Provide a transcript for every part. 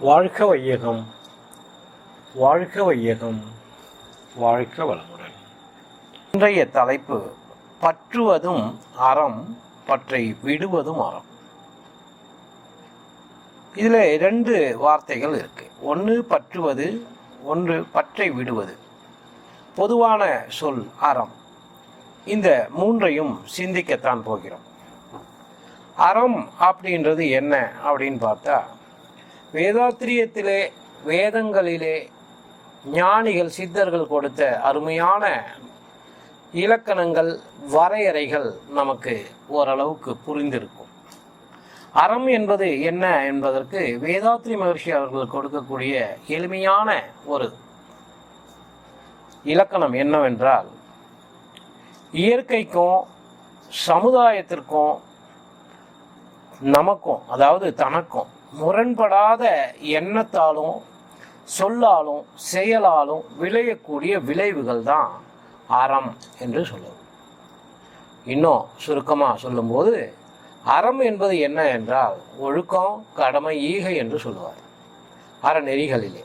வாழ்க வையகம் வாழ்க வையகம் வாழ்க வளமுடன். இன்றைய தலைப்பு பற்றுவதும் அறம் பற்றை விடுவதும் அறம். இதில் ரெண்டு வார்த்தைகள் இருக்கு. ஒன்று பற்றுவது ஒன்று பற்றை விடுவது. பொதுவான சொல் அறம். இந்த மூன்றையும் சிந்திக்கத்தான் போகிறோம். அறம் அப்படின்றது என்ன அப்படின்னு பார்த்தா வேதாத்திரியத்திலே வேதங்களிலே ஞானிகள் சித்தர்கள் கொடுத்த அருமையான இலக்கணங்கள் வரையறைகள் நமக்கு ஓரளவுக்கு புரிந்திருக்கும். அறம் என்பது என்ன என்பதற்கு வேதாத்ரி மகர்ஷி அவர்கள் கொடுக்கக்கூடிய எளிமையான ஒரு இலக்கணம் என்னவென்றால் இயற்கைக்கும் சமுதாயத்திற்கும் நமக்கும் அதாவது தனக்கும் முரண்படாத எண்ணத்தாலும் சொல்லாலும் செயலாலும் விளையக்கூடிய விளைவுகள் தான் அறம் என்று சொல்லுவோம். இன்னும் சுருக்கமாக சொல்லும்போது அறம் என்பது என்ன என்றால் ஒழுக்கம் கடமை ஈகை என்று சொல்லுவார். அறநெறிகளிலே.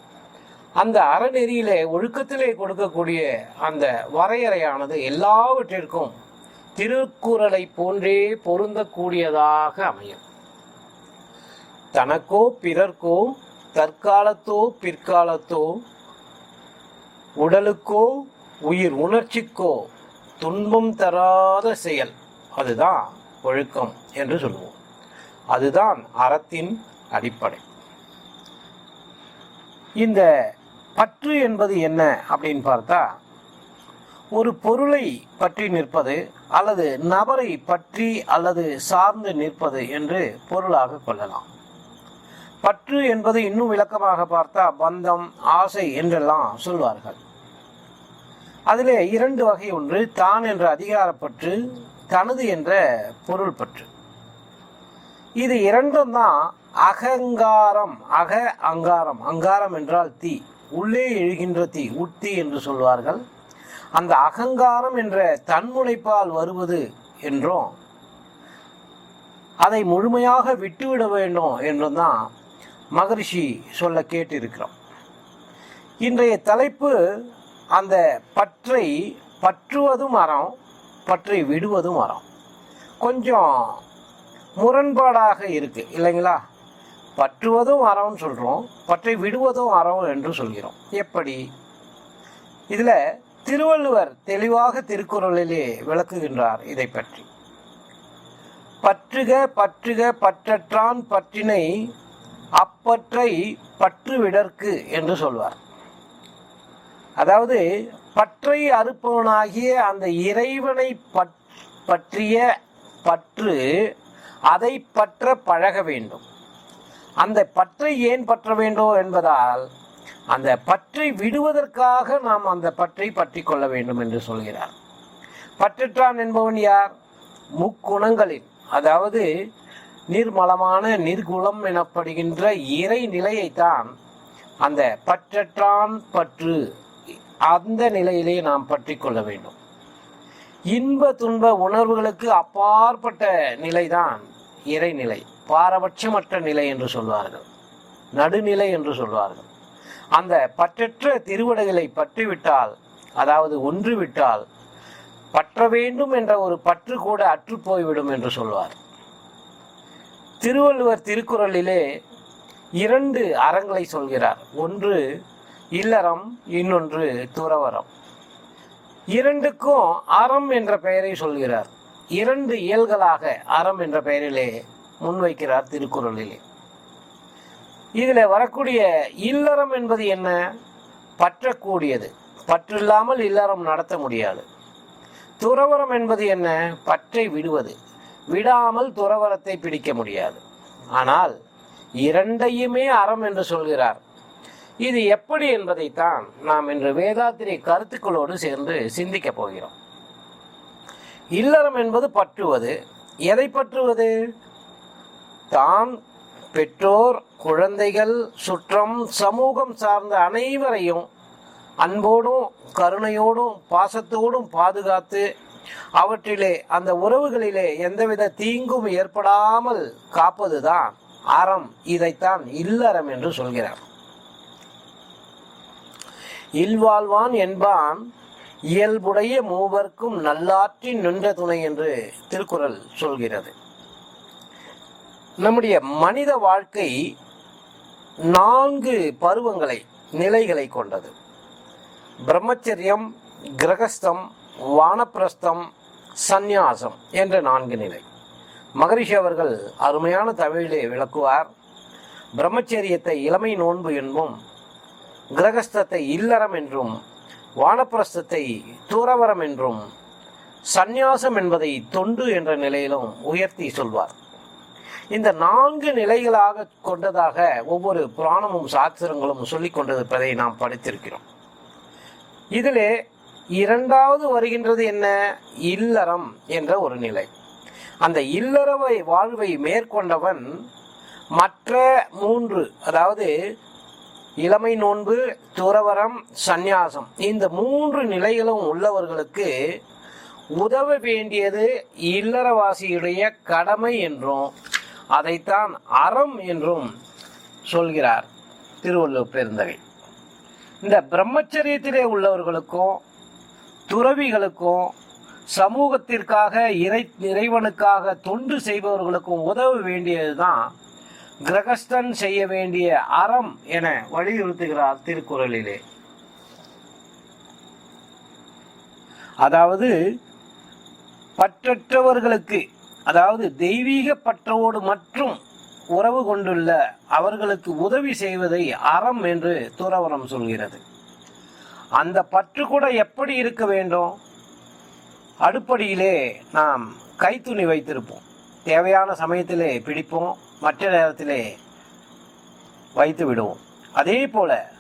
அந்த அறநெறியிலே ஒழுக்கத்திலே கொடுக்கக்கூடிய அந்த வரையறையானது எல்லாவற்றிற்கும் திருக்குறளை போன்றே பொருந்தக்கூடியதாக அமையும். தனக்கோ பிறர்க்கோ தற்காலத்தோ பிற்காலத்தோ உடலுக்கோ உயிர் உணர்ச்சிக்கோ துன்பம் தராத செயல். அதுதான் ஒழுக்கம் என்று சொல்லுவோம். அதுதான் அறத்தின் அடிப்படை. இந்த பற்று என்பது என்ன அப்படின்னு பார்த்தா ஒரு பொருளை பற்றி நிற்பது அல்லது நபரை பற்றி அல்லது சார்ந்து நிற்பது என்று பொருளாக கொள்ளலாம். பற்று என்பது இன்னும் விளக்கமாக பார்த்தா பந்தம் ஆசை என்றெல்லாம் சொல்வார்கள். அதிலே இரண்டு வகை ஒன்று தான் என்ற அதிகாரப்பற்று தனது என்ற பொருள் பற்று இது இரண்டும் தான் அகங்காரம் அக அங்காரம் அங்காரம் என்றால் தீ உள்ளே எழுகின்ற தீ உத்தி என்று சொல்வார்கள். அந்த அகங்காரம் என்ற தன்முனைப்பால் வருவது என்றும் அதை முழுமையாக விட்டுவிட வேண்டும் என்றும் தான் மகரிஷி சொல்ல கேட்டிருக்கிறோம். இன்றைய தலைப்பு அந்த பற்றை பற்றுவதும் அறம் பற்றை விடுவதும் அறம். கொஞ்சம் முரண்பாடாக இருக்கு இல்லைங்களா? பற்றுவதும் அறம்னு சொல்கிறோம் பற்றை விடுவதும் அறம் என்று சொல்கிறோம். எப்படி? இதில் திருவள்ளுவர் தெளிவாக திருக்குறளிலே விளக்குகின்றார் இதை பற்றி. பற்றுக பற்றுக பற்றற்றான் பற்றினை பற்று விடற்கு என்று சொல்வார். அதாவது பற்றை அறுப்பவனாகிய அந்த இறைவனை பற்றிய பற்று அதை பற்ற பழக வேண்டும். அந்த பற்றை ஏன் பற்ற வேண்டும் என்பதால் அந்த பற்றை விடுவதற்காக நாம் அந்த பற்றை பற்றி கொள்ள வேண்டும் என்று சொல்கிறார். பற்றற்றான் என்பவன் யார்? முக்குணங்களில். அதாவது நிர்மலமான நிர்குலம் எனப்படுகின்ற இறை நிலையைத்தான் அந்த பற்றற்றான் பற்று அந்த நிலையிலே நாம் பற்றி கொள்ள வேண்டும். இன்ப துன்ப உணர்வுகளுக்கு அப்பாற்பட்ட நிலைதான் இறைநிலை பாரபட்சமற்ற நிலை என்று சொல்வார்கள். நடுநிலை என்று சொல்வார்கள். அந்த பற்றற்ற திருவடைகளை பற்றிவிட்டால் அதாவது ஒன்றுவிட்டால் பற்ற வேண்டும் என்ற ஒரு பற்று கூட அற்று போய்விடும் என்று சொல்வார் திருவள்ளுவர் திருக்குறளிலே இரண்டு அறங்களை சொல்கிறார். ஒன்று இல்லறம் இன்னொன்று துறவரம் இரண்டுக்கும் அறம் என்ற பெயரை சொல்கிறார். இரண்டு இயல்களாக அறம் என்ற பெயரிலே முன்வைக்கிறார் திருக்குறளிலே. இதில் வரக்கூடிய இல்லறம் என்பது என்ன? பற்றக்கூடியது. பற்றில்லாமல் இல்லறம் நடத்த முடியாது. துறவரம் என்பது என்ன? பற்றை விடுவது. விடாமல் துறவரத்தை பிடிக்க முடியாது. ஆனால் இரண்டையுமே அறம் என்று சொல்கிறார். இது எப்படி என்பதைத்தான் நாம் இன்று வேதாத்திரி கருத்துக்களோடு சேர்ந்து சிந்திக்கப் போகிறோம். இல்லறம் என்பது பற்றுவது. எதை பற்றுவது? தான் பெற்றோர் குழந்தைகள் சுற்றம் சமூகம் சார்ந்த அனைவரையும் அன்போடும் கருணையோடும் பாசத்தோடும் பாதுகாத்து அவற்றிலே அந்த உறவுகளிலே எந்தவித தீங்கும் ஏற்படாமல் காப்பதுதான் அறம். இதைத்தான் இல்லறம் என்று சொல்கிறார். இல்வாழ்வான் என்பான் இயல்புடைய மூவர்க்கும் நல்லாற்றின் நின்ற துணை என்று திருக்குறள் சொல்கிறது. நம்முடைய மனித வாழ்க்கை நான்கு பருவங்களை நிலைகளை கொண்டது. பிரம்மச்சரியம் கிரகஸ்தம் வானப்பிரஸ்தம் சந்நியாசம் என்ற நான்கு நிலை. மகரிஷி அவர்கள் அருமையான தமிழிலே விளக்குவார் பிரம்மச்சரியத்தை இளமை நோன்பு என்பும் கிரகஸ்தத்தை இல்லறம் என்றும் வானப்பிரஸ்தத்தை தூரவரம் என்றும் சந்நியாசம் என்பதை தொண்டு என்ற நிலையிலும் உயர்த்தி சொல்வார். இந்த நான்கு நிலைகளாக கொண்டதாக ஒவ்வொரு புராணமும் சாஸ்திரங்களும் சொல்லிக் கொண்டிருப்பதை நாம் படித்திருக்கிறோம். இதிலே இரண்டாவது வருகின்றது என்ன? இல்லறம் என்ற ஒரு நிலை. அந்த இல்லறவை வாழ்வை மேற்கொண்டவன் மற்ற மூன்று அதாவது இளமை நோன்பு துறவரம் சந்நியாசம் இந்த மூன்று நிலைகளும் உள்ளவர்களுக்கு உதவ வேண்டியது இல்லறவாசியுடைய கடமை என்றும் அதைத்தான் அறம் என்றும் சொல்கிறார் திருவள்ளுவர் பெருந்தகை. இந்த பிரம்மச்சரியத்திலே உள்ளவர்களுக்கும் துறவிகளுக்கும் சமூகத்திற்காக இறை இறைவனுக்காக தொண்டு செய்பவர்களுக்கும் உதவ வேண்டியதுதான் கிரகஸ்தன் செய்ய வேண்டிய அறம் என வலியுறுத்துகிறார் திருக்குறளிலே. அதாவது பற்றற்றவர்களுக்கு அதாவது தெய்வீக பற்றோடு மற்றும் உறவு கொண்டுள்ள அவர்களுக்கு உதவி செய்வதை அறம் என்று துறவரம் சொல்கிறது. அந்த பற்று கூட எப்படி இருக்க வேண்டும்? அடுப்படியிலே நாம் கைத்துணி வைத்திருப்போம். தேவையான சமயத்திலே பிடிப்போம். மற்ற நேரத்திலே வைத்து விடுவோம் அதே போல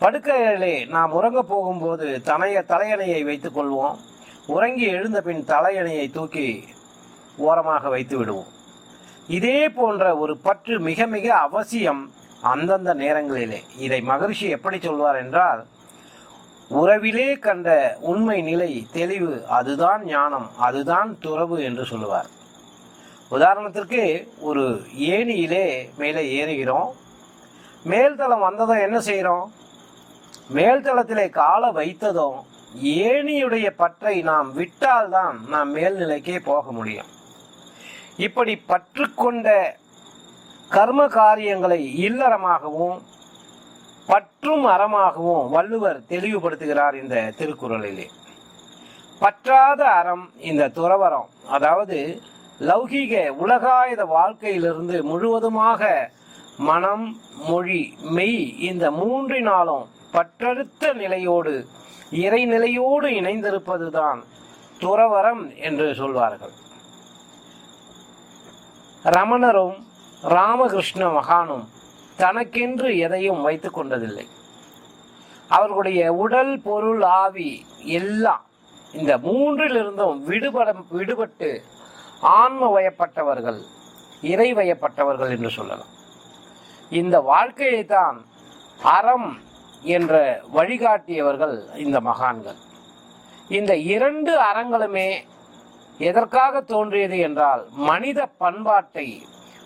படுக்கையிலே நாம் உறங்க போகும்போது தனைய தலையணையை வைத்துக் கொள்வோம். உறங்கி எழுந்த பின் தலையணையை தூக்கி ஓரமாக வைத்து விடுவோம் இதே போன்ற ஒரு பற்று மிக மிக அவசியம் அந்தந்த நேரங்களிலே. இதை மகரிஷி எப்படி சொல்வார் என்றால் உறவிலே கண்ட உண்மை நிலை தெளிவு அதுதான் ஞானம் அதுதான் துறவு என்று சொல்லுவார். உதாரணத்திற்கு ஒரு ஏணியிலே மேலே ஏறுகிறோம். மேல்தளம் வந்ததும் என்ன செய்கிறோம்? மேல்தளத்திலே காலை வைத்ததும் ஏணியுடைய பற்றை நாம் விட்டால்தான் நாம் மேல்நிலைக்கே போக முடியும். இப்படி பற்றுக்கொண்ட கர்ம காரியங்களை இல்லறமாகவும் பற்றும் அறமாகவும் வள்ளுவர் தெளிவுபடுத்துகிறார் இந்த திருக்குறளிலே. பற்றாத அறம் இந்த துறவரம் அதாவது லௌகீக உலகாயுத வாழ்க்கையிலிருந்து முழுவதுமாக மனம் மொழி மெய் இந்த மூன்றினாலும் பற்றறுத்த நிலையோடு இறைநிலையோடு இணைந்திருப்பதுதான் துறவரம் என்று சொல்வார்கள். ரமணரும் ராமகிருஷ்ண மகானும் தனக்கென்று எதையும் வைத்து கொண்டதில்லை. அவர்களுடைய உடல் பொருள் ஆவி எல்லாம் இந்த மூன்றிலிருந்தும் விடுபட விடுபட்டு ஆன்ம வயப்பட்டவர்கள் இறை வயப்பட்டவர்கள் என்று சொல்லலாம். இந்த வாழ்க்கையை தான் அறம் என்ற வழிகாட்டியவர்கள் இந்த மகான்கள். இந்த இரண்டு அறங்களுமே எதற்காக தோன்றியது என்றால் மனித பண்பாட்டை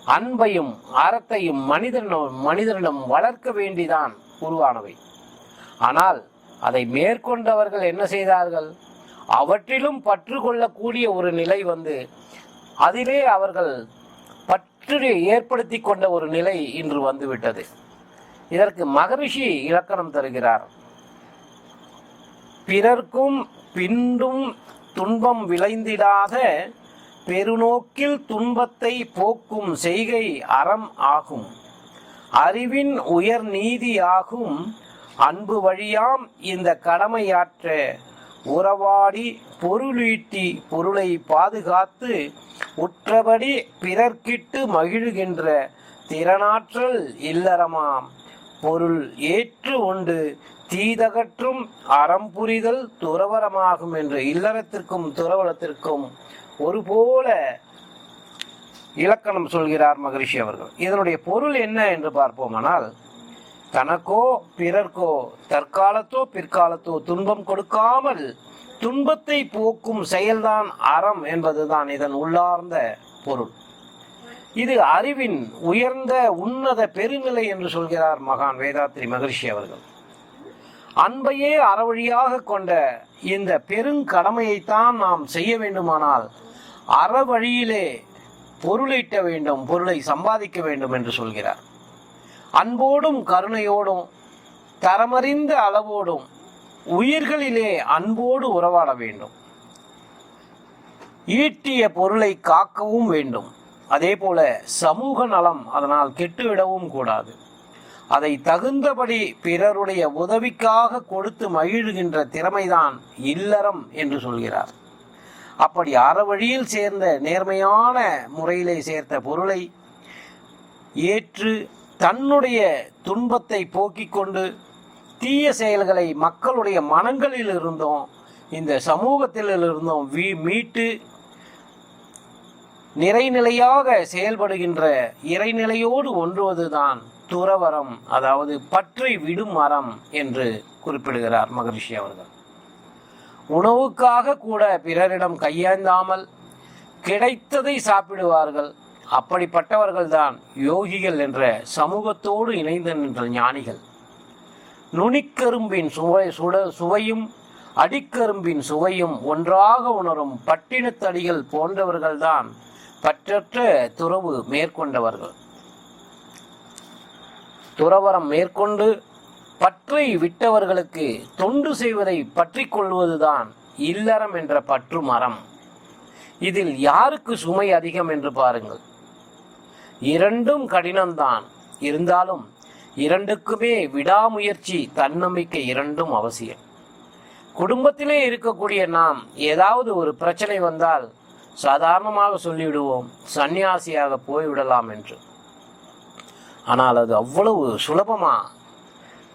அன்பையும் அறத்தையும் மனிதனிடம் மனிதனிடம் வளர்க்க வேண்டிதான் உருவானவை. ஆனால் அதை மேற்கொண்டவர்கள் என்ன செய்தார்கள்? அவற்றிலும் பற்று கொள்ளக்கூடிய ஒரு நிலை வந்து அதிலே அவர்கள் பற்று ஏற்படுத்தி கொண்ட ஒரு நிலை இன்று வந்துவிட்டது. இதற்கு மகரிஷி இலக்கணம் தருகிறார். பிறர்க்கும் பின்றும் துன்பம் விளைந்திடாத பெருநோக்கில் துன்பத்தை போக்கும் செய்கை அறம் ஆகும். அறிவின் உயர் நீதியாகும். அன்பு வழியாம் இந்த கடமையாற்ற உறவாடி பொருளீட்டி பொருளை பாதுகாத்து உற்றபடி பிறர்க்கிட்டு மகிழ்கின்ற திறனாற்றல் இல்லறமாம். பொருள் ஏற்று உண்டு தீதகற்றும் அறம் புரிதல் துறவரமாகும் என்று இல்லறத்திற்கும் துறவரத்திற்கும் ஒருபோல இலக்கணம் சொல்கிறார் மகரிஷி அவர்கள். இதனுடைய பொருள் என்ன என்று பார்ப்போமானால் தனக்கோ பிறர்க்கோ தற்காலத்தோ பிற்காலத்தோ துன்பம் கொடுக்காமல் துன்பத்தை போக்கும் செயல்தான் அறம் என்பதுதான் இதன் உள்ளார்ந்த பொருள். இது அறிவின் உயர்ந்த உன்னத பெருநிலை என்று சொல்கிறார் மகான் வேதாத்ரி மகரிஷி அவர்கள். அன்பையே அறவழியாக கொண்ட இந்த பெருங்கடமையைத்தான் நாம் செய்ய வேண்டுமானால் அற வழியிலே பொருளீட்ட வேண்டும் பொருளை சம்பாதிக்க வேண்டும் என்று சொல்கிறார். அன்போடும் கருணையோடும் தரமறிந்த அளவோடும் உயிர்களிலே அன்போடு உறவாட வேண்டும். ஈட்டிய பொருளை காக்கவும் வேண்டும். அதே போல சமூக நலம் அதனால் கெட்டுவிடவும் கூடாது. அதை தகுந்தபடி பிறருடைய உதவிக்காக கொடுத்து மகிழ்கின்ற திறமைதான் இல்லறம் என்று சொல்கிறார். அப்படி அறவழியில் சேர்ந்த நேர்மையான முறையிலே சேர்த்த பொருளை ஏற்று தன்னுடைய துன்பத்தை போக்கிக் கொண்டு தீய செயல்களை மக்களுடைய மனங்களில் இருந்தும் இந்த சமூகத்தில் இருந்தும் வீ மீட்டு நிறைநிலையாக செயல்படுகின்ற இறைநிலையோடு ஒன்றுவதுதான் துறவரம் அதாவது பற்றை விடும் மரம் என்று குறிப்பிடுகிறார் மகரிஷி அவர்கள். உணவுக்காக கூட பிறரிடம் கையேந்தாமல் கிடைத்ததை சாப்பிடுவார்கள். அப்படிப்பட்டவர்கள்தான் யோகிகள் என்ற சமூகத்தோடு இணைந்து நின்ற ஞானிகள். நுனிக்கரும்பின் சுவை சுட சுவையும் அடிக்கரும்பின் சுவையும் ஒன்றாக உணரும் பட்டினத்தடிகள் போன்றவர்கள்தான் பற்றற்ற துறவு மேற்கொண்டவர்கள். துறவரம் மேற்கொண்டு பற்றை விட்டவர்களுக்கு தொண்டு செய்வதை பற்றி கொள்வதுதான் இல்லறம் என்ற பற்று மரம். இதில் யாருக்கு சுமை அதிகம் என்று பாருங்கள். இரண்டும் கடினம்தான். இருந்தாலும் இரண்டுக்குமே விடாமுயற்சி தன்னம்பிக்கை இரண்டும் அவசியம். குடும்பத்திலே இருக்கக்கூடிய நாம் ஏதாவது ஒரு பிரச்சனை வந்தால் சாதாரணமாக சொல்லிவிடுவோம் சன்னியாசியாக போய்விடலாம் என்று. ஆனால் அது அவ்வளவு சுலபமாக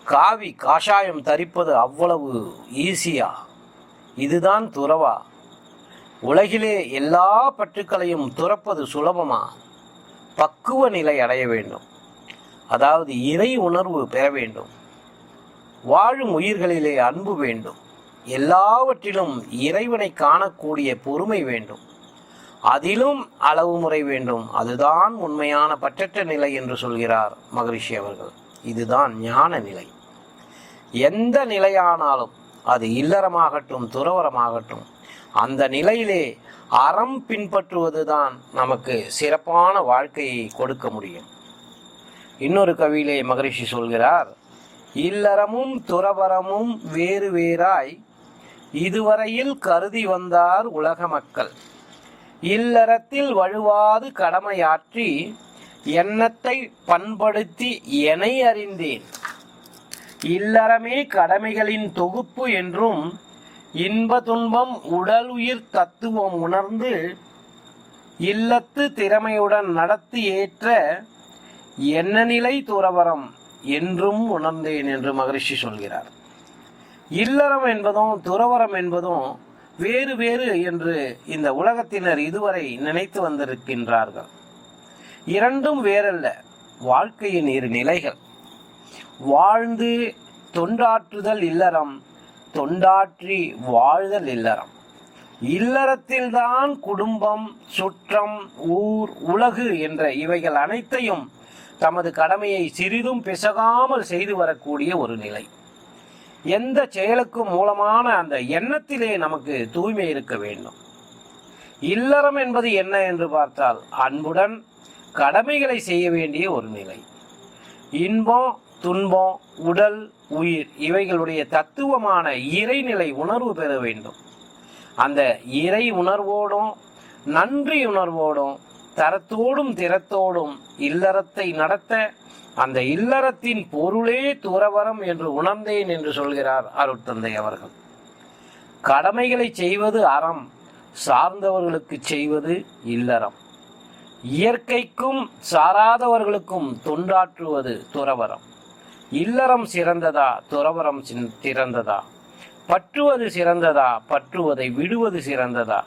காவி காஷாயம் தரிப்பது அவ்வளவு ஈஸியா? இதுதான் துறவா. உலகிலே எல்லா பற்றுக்களையும் துறப்பது சுலபமா? பக்குவ நிலை அடைய வேண்டும். அதாவது இறை உணர்வு பெற வேண்டும். வாழும் உயிர்களிலே அன்பு வேண்டும். எல்லாவற்றிலும் இறைவனை காணக்கூடிய பொறுமை வேண்டும். அதிலும் அளவு முறை வேண்டும். அதுதான் உண்மையான பற்றற்ற நிலை என்று சொல்கிறார் மகரிஷி அவர்கள். இதுதான் ஞான நிலை. எந்த நிலையானாலும் அது இல்லறமாகட்டும் துறவரமாகட்டும் அந்த நிலையிலே அறம் பின்பற்றுவதுதான் நமக்கு சிறப்பான வாழ்க்கையை கொடுக்க முடியும். இன்னொரு கவியிலே மகரிஷி சொல்கிறார் இல்லறமும் துறவரமும் வேறு வேறாய் இதுவரையில் கருதி வந்தார் உலக மக்கள். இல்லறத்தில் வழுவாது கடமையாற்றி எண்ணத்தை பண்படுத்தி என அறிந்தேன். இல்லறமே கடமைகளின் தொகுப்பு என்றும் இன்ப துன்பம் உடல் உயிர் தத்துவம் உணர்ந்து இல்லத்து திறமையுடன் நடத்தி ஏற்ற என்ன நிலை துறவரம் என்றும் உணர்ந்தேன் என்று மகரிஷி சொல்கிறார். இல்லறம் என்பதும் துறவரம் என்பதும் வேறு வேறு என்று இந்த உலகத்தினர் இதுவரை நினைத்து வந்திருக்கின்றார்கள். இரண்டும் வேறல்ல வாழ்க்கையின் இரு நிலைகள். வாழ்ந்து தொண்டாற்றுதல் இல்லறம் தொண்டாற்றி வாழ்தல் இல்லறம். இல்லறத்தில்தான் குடும்பம் சுற்றம் ஊர் உலகு என்ற இவைகள் அனைத்தையும் தமது கடமையை சிறிதும் பிசகாமல் செய்து வரக்கூடிய ஒரு நிலை. எந்த செயலுக்கும் மூலமான அந்த எண்ணத்திலே நமக்கு தூய்மை இருக்க வேண்டும்? இல்லறம் என்பது என்ன என்று பார்த்தால் அன்புடன் கடமைகளை செய்ய வேண்டிய ஒரு நிலை. இன்பம் துன்பம் உடல் உயிர் இவைகளுடைய தத்துவமான இறைநிலை உணர்வு பெற வேண்டும். அந்த இறை உணர்வோடும் நன்றி உணர்வோடும் தரத்தோடும் திறத்தோடும் இல்லறத்தை நடத்த அந்த இல்லறத்தின் பொருளே துறவரம் என்று உணர்ந்தேன் என்று சொல்கிறார் அருட்தந்தை அவர்கள். கடமைகளை செய்வது அறம் சார்ந்தவர்களுக்கு செய்வது இல்லறம். இயற்கைக்கும் சாராதவர்களுக்கும் தொண்டாற்றுவது துறவரம். இல்லறம் சிறந்ததா துறவரம் சின்- சிறந்ததா பற்றுவது சிறந்ததா பற்றுவதை விடுவது சிறந்ததா?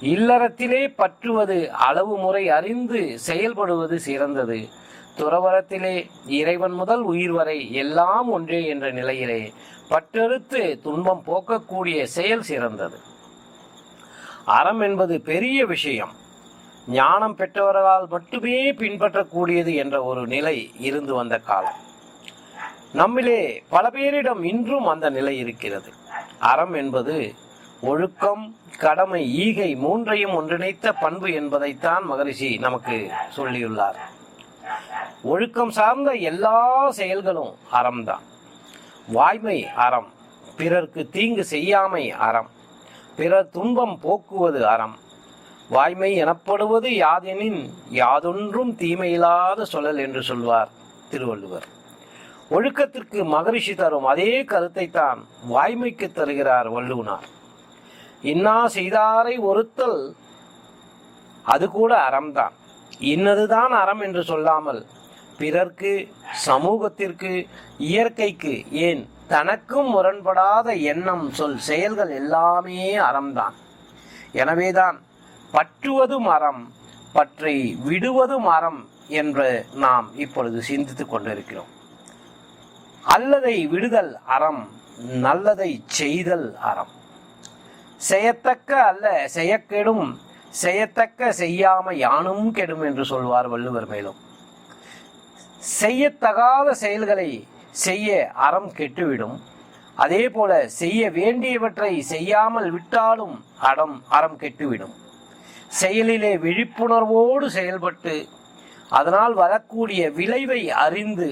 இல்லறத்திலே பற்றுவது அளவு முறை அறிந்து செயல்படுவது சிறந்தது. துறவரத்திலே இறைவன் முதல் உயிர் வரை எல்லாம் ஒன்றே என்ற நிலையிலே பற்றறுத்து துன்பம் போக்கக்கூடிய செயல் சிறந்தது. அறம் என்பது பெரிய விஷயம். ஞானம் பெற்றவர்களால் மட்டுமே பின்பற்றக்கூடியது என்ற ஒரு நிலை இருந்து வந்த காலம். நம்மிலே பல பேரிடம் இன்றும் அந்த நிலை இருக்கிறது. அறம் என்பது ஒழுக்கம் கடமை ஈகை மூன்றையும் ஒன்றிணைத்த பண்பு என்பதைத்தான் மகரிஷி நமக்கு சொல்லியுள்ளார். ஒழுக்கம் சார்ந்த எல்லா செயல்களும் அறம்தான். வாய்மை அறம் பிறர்க்கு தீங்கு செய்யாமை அறம் பிறர் துன்பம் போக்குவது அறம். வாய்மை எனப்படுவது யாதெனின் யாதொன்றும் தீமையில்லாத சொல்லல் என்று சொல்வார் திருவள்ளுவர். ஒழுக்கத்திற்கு மகரிஷி தரும் அதே கருத்தை தான் வாய்மைக்கு தருகிறார் வள்ளுவனார். இன்னா செய்தாரை ஒருத்தல் அது கூட அறம்தான். இன்னதுதான் அறம் என்று சொல்லாமல் பிறர்க்கு சமூகத்திற்கு இயற்கைக்கு ஏன் தனக்கும் முரண்படாத எண்ணம் சொல் செயல்கள் எல்லாமே அறம்தான். எனவேதான் பற்றுவது அறம் பற்றை விடுவதும் அறம் என்று நாம் இப்பொழுது சிந்தித்துக் கொண்டிருக்கிறோம். அல்லதை விடுதல் அறம் நல்லதை செய்தல் அறம். செய்யத்தக்க அல்ல செய்யக்கெடும் செய்யத்தக்க செய்யாம யானும் கெடும் என்று சொல்வார் வள்ளுவர் மேலும். செய்யத்தகாத செயல்களை செய்ய அறம் கெட்டுவிடும். அதே போல செய்ய வேண்டியவற்றை செய்யாமல் விட்டாலும் அடம் அறம் கெட்டுவிடும். செயலிலே விழிப்புணர்வோடு செயல்பட்டு அதனால் வரக்கூடிய விளைவை அறிந்து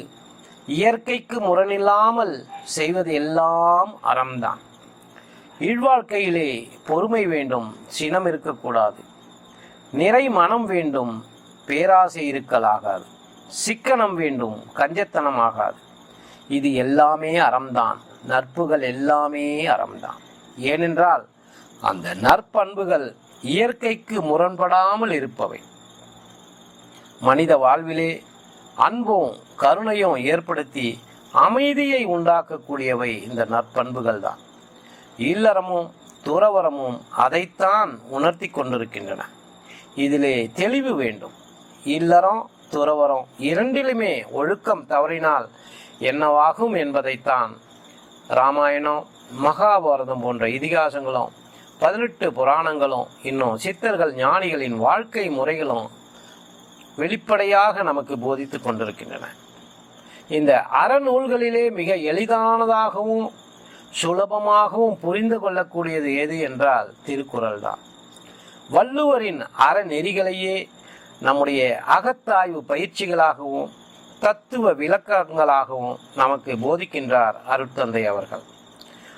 இயற்கைக்கு முரணில்லாமல் செய்வது எல்லாம் அறம்தான். இழ்வாழ்க்கையிலே பொறுமை வேண்டும் சினம் இருக்கக்கூடாது. நிறை மனம் வேண்டும் பேராசை இருக்கலாகாது. சிக்கனம் வேண்டும் கஞ்சத்தனம் ஆகாது. இது எல்லாமே அறம்தான். நட்புகள் எல்லாமே அறம்தான். ஏனென்றால் அந்த நற்பண்புகள் இயற்கைக்கு முரண்படாமல் இருப்பவை. மனித வாழ்விலே அன்பும் கருணையும் ஏற்படுத்தி அமைதியை உண்டாக்கக்கூடியவை இந்த நற்பண்புகள் தான். இல்லறமும் துறவரமும் அதைத்தான் உணர்த்தி கொண்டிருக்கின்றன. இதிலே தெளிவு வேண்டும். இல்லறம் துறவரம் இரண்டிலுமே ஒழுக்கம் தவறினால் என்னவாகும் என்பதைத்தான் ராமாயணம் மகாபாரதம் போன்ற இதிகாசங்களும் பதினெட்டு புராணங்களும் இன்னும் சித்தர்கள் ஞானிகளின் வாழ்க்கை முறைகளும் வெளிப்படையாக நமக்கு போதித்து கொண்டிருக்கின்றன. இந்த அறநூல்களிலே மிக எளிதானதாகவும் சுலபமாகவும் புரிந்து கொள்ளக்கூடியது எது என்றால் திருக்குறள் தான். வள்ளுவரின் அறநெறிகளையே நம்முடைய அகத்தாய்வு பயிற்சிகளாகவும் தத்துவ விளக்கங்களாகவும் நமக்கு போதிக்கின்றார் அருட்தந்தை அவர்கள்.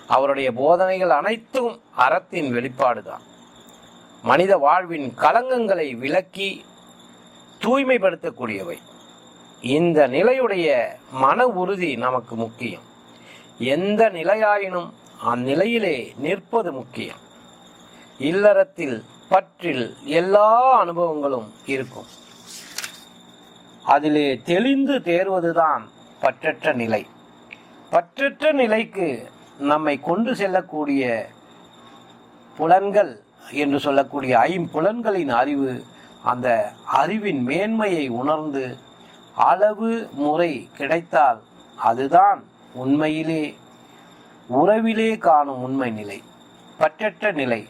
அவருடைய போதனைகள் அனைத்தும் அறத்தின் வெளிப்பாடுதான். மனித வாழ்வின் கலங்கங்களை விளக்கி தூய்மைப்படுத்தக்கூடியவை. இந்த நிலையுடைய மன உறுதி நமக்கு முக்கியம். எந்த நிலையாயினும் அந்நிலையிலே நிற்பது முக்கியம். இல்லறத்தில் பற்றில் எல்லா அனுபவங்களும் இருக்கும். அதிலே தெளிந்து தேர்வதுதான் பற்றற்ற நிலை. பற்றற்ற நிலைக்கு நம்மை கொண்டு செல்லக்கூடிய புலன்கள் என்று சொல்லக்கூடிய ஐம்புலன்களின் அறிவு அந்த அறிவின் மேன்மையை உணர்ந்து அளவு முறை கிடைத்தால் அதுதான் உண்மையிலே உறவிலே காணும் உண்மை நிலை பற்றற்ற நிலை.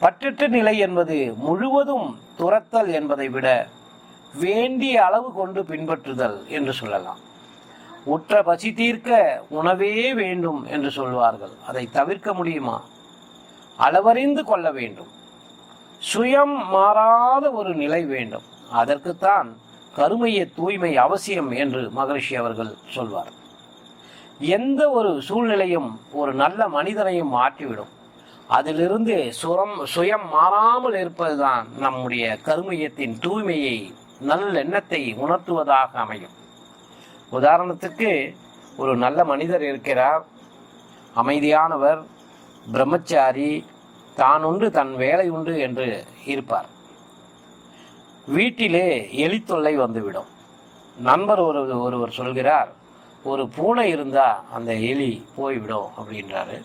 பற்றற்ற நிலை என்பது முழுவதும் துரத்தல் என்பதை விட வேண்டிய அளவு கொண்டு பின்பற்றுதல் என்று சொல்லலாம். உற்ற பசி தீர்க்க உணவே வேண்டும் என்று சொல்வார்கள். அதை தவிர்க்க முடியுமா? அளவறிந்து கொள்ள வேண்டும். சுயம் மாறாத ஒரு நிலை வேண்டும். அதற்குத்தான் கருமைய தூய்மை அவசியம் என்று மகரிஷி அவர்கள் சொல்வார். எந்த ஒரு சூழ்நிலையும் ஒரு நல்ல மனிதனையும் மாற்றிவிடும். அதிலிருந்து சுரம் சுயம் மாறாமல் இருப்பதுதான் நம்முடைய கருமையத்தின் தூய்மையை நல்லெண்ணத்தை உணர்த்துவதாக அமையும். உதாரணத்துக்கு ஒரு நல்ல மனிதர் இருக்கிறார். அமைதியானவர் பிரம்மச்சாரி தான் உண்டு தன் வேலை உண்டு என்று இருப்பார். வீட்டிலே எலி தொல்லை வந்துவிடும். நண்பர் ஒரு ஒருவர் சொல்கிறார் ஒரு பூனை இருந்தால் அந்த எலி போய்விடும் அப்படின்றாரு.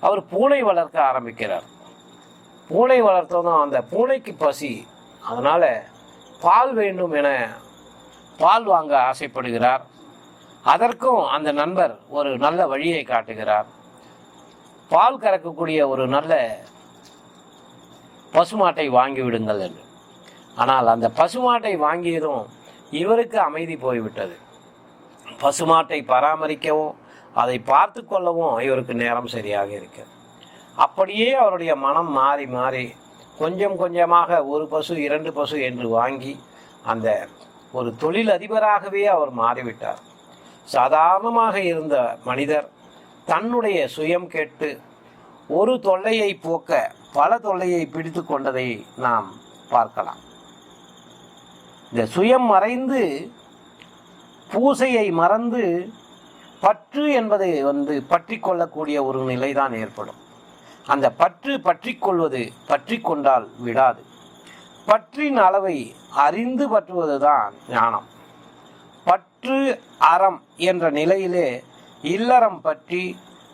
அவர் பூனை வளர்க்க ஆரம்பிக்கிறார். பூனை வளர்த்ததும் அந்த பூனைக்கு பசி. அதனால் பால் வேண்டும் என பால் வாங்க ஆசைப்படுகிறார். அதற்கும் அந்த நண்பர் ஒரு நல்ல வழியை காட்டுகிறார். பால் கறக்கக்கூடிய ஒரு நல்ல பசுமாட்டை வாங்கி விடுங்கள் என்று. ஆனால் அந்த பசுமாட்டை வாங்கியதும் இவருக்கு அமைதி போய்விட்டது. பசுமாட்டை பராமரிக்கவும் அதை பார்த்து கொள்ளவும் இவருக்கு நேரம் சரியாக இருக்கு. அப்படியே அவருடைய மனம் மாறி மாறி கொஞ்சம் கொஞ்சமாக ஒரு பசு இரண்டு பசு என்று வாங்கி அந்த ஒரு தொழில் அதிபராகவே அவர் மாறிவிட்டார். சாதாரணமாக இருந்த மனிதர் தன்னுடைய சுயம் கேட்டு ஒரு தொல்லையை போக்க பல தொல்லையை பிடித்து கொண்டதை நாம் பார்க்கலாம். இந்த சுயம் மறைந்து பூசையை மறந்து பற்று என்பதை வந்து பற்றி கொள்ளக்கூடிய ஒரு நிலைதான் ஏற்படும். அந்த பற்று பற்றி கொள்வது பற்றி கொண்டால் விடாது. பற்றின் அளவை அறிந்து பற்றுவதுதான் ஞானம். பற்று அறம் என்ற நிலையிலே இல்லறம் பற்றி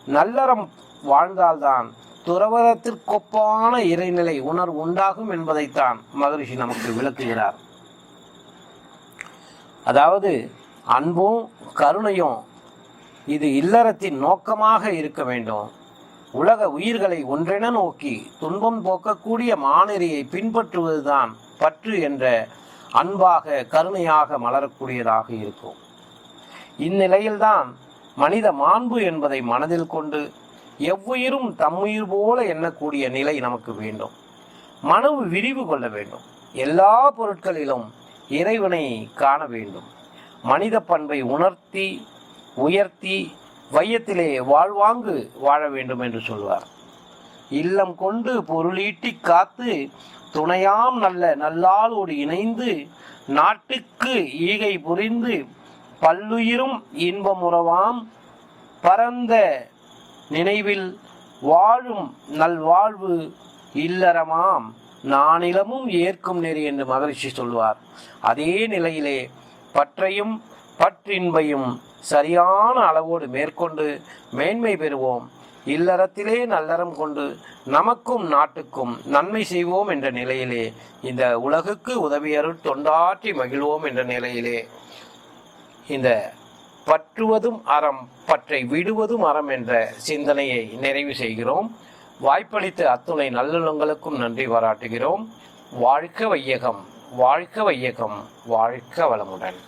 நல்லறம் வாழ்ந்தால்தான் துறவரத்திற்கொப்பான இறைநிலை உணர்வு உண்டாகும் என்பதைத்தான் மகரிஷி நமக்கு விளக்குகிறார். அதாவது அன்பும் கருணையும் இது இல்லறத்தின் நோக்கமாக இருக்க வேண்டும். உலக உயிர்களை ஒன்றென நோக்கி துன்பம் போக்கக்கூடிய மாநிலையை பின்பற்றுவதுதான் பற்று என்ற அன்பாக கருணையாக மலரக்கூடியதாக இருக்கும். இந்நிலையில்தான் மனித மாண்பு என்பதை மனதில் கொண்டு எவ்வுயிரும் தம்முயிர் போல எண்ணக்கூடிய நிலை நமக்கு வேண்டும். மனவு விரிவு கொள்ள வேண்டும். எல்லா பொருட்களிலும் இறைவனை காண வேண்டும். மனித பண்பை உணர்த்தி உயர்த்தி வையத்திலே வாழ்வாங்கு வாழ வேண்டும் என்று சொல்வார். இல்லம் கொண்டு பொருளீட்டி காத்து துணையாம் நல்ல நல்லாளோடு இணைந்து நாட்டுக்கு ஈகை புரிந்து பல்லுயிரும் இன்பமுறவாம் பரந்த நினைவில் வாழும் நல்வாழ்வு இல்லறமாம் நானிலமும் ஏற்கும் நெறி என்று மகரிஷி சொல்வார். அதே நிலையிலே பற்றையும் பற்றின்பையும் சரியான அளவோடு மேற்கொண்டு மேன்மை பெறுவோம். இல்லறத்திலே நல்லறம் கொண்டு நமக்கும் நாட்டுக்கும் நன்மை செய்வோம் என்ற நிலையிலே இந்த உலகுக்கு உதவியருள் தொண்டாற்றி மகிழ்வோம் என்ற நிலையிலே இந்த பற்றுவதும் அறம் பற்றை விடுவதும் அறம் என்ற சிந்தனையை நிறைவு செய்கிறோம். வாய்ப்பளித்த அத்துணை நல்லுள்ளங்களுக்கும் நன்றி பாராட்டுகிறோம். வாழ்க்க வையகம் வாழ்க்க வையகம் வாழ்க்க வளமுடன்.